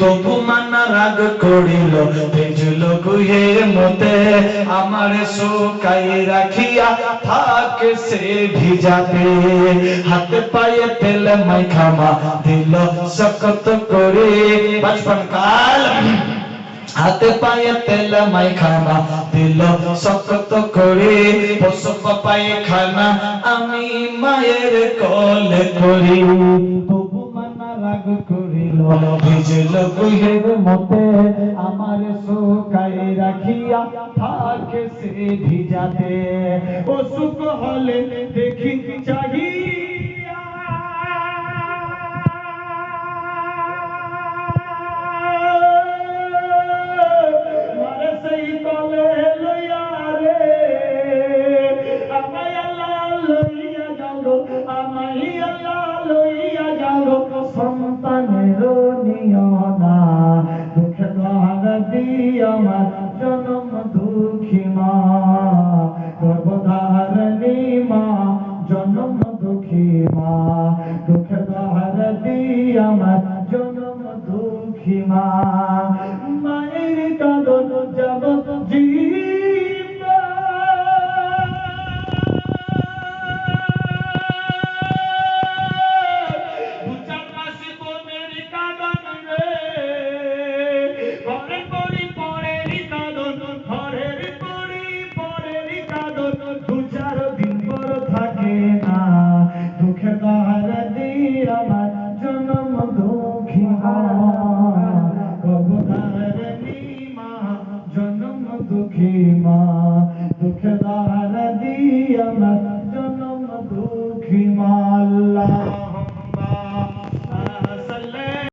তবু মানা রাগ করিল। ভেজল গুহের মতে আমার শুকাই রাখিয়া থাকে সে ভিজাতে। হাতে পায়ে তেল মাইখামা দিল শকত করে। বচপন কাল। হাতে পায়ে তেল মাইখানা দিল শক্ত করে। পশু পায়ে খানা আমি মায়ের কলে করি। করিল ভিজল গুহের মতে, আমার শুকাই রাখিয়া থাকে সে ভিজাতে। ও সুখ হলে দেখি চাহিয়া সন্তানের নিয়না দুঃখ দ্বার দিয়ে আমার জনম দুঃখী মা গর্ভধারণী মা, জনম দুঃখী মা দুঃখ দ্বার দিয়ে আমার জনম দুঃখী মা दुखी मां दुखदार दी अमत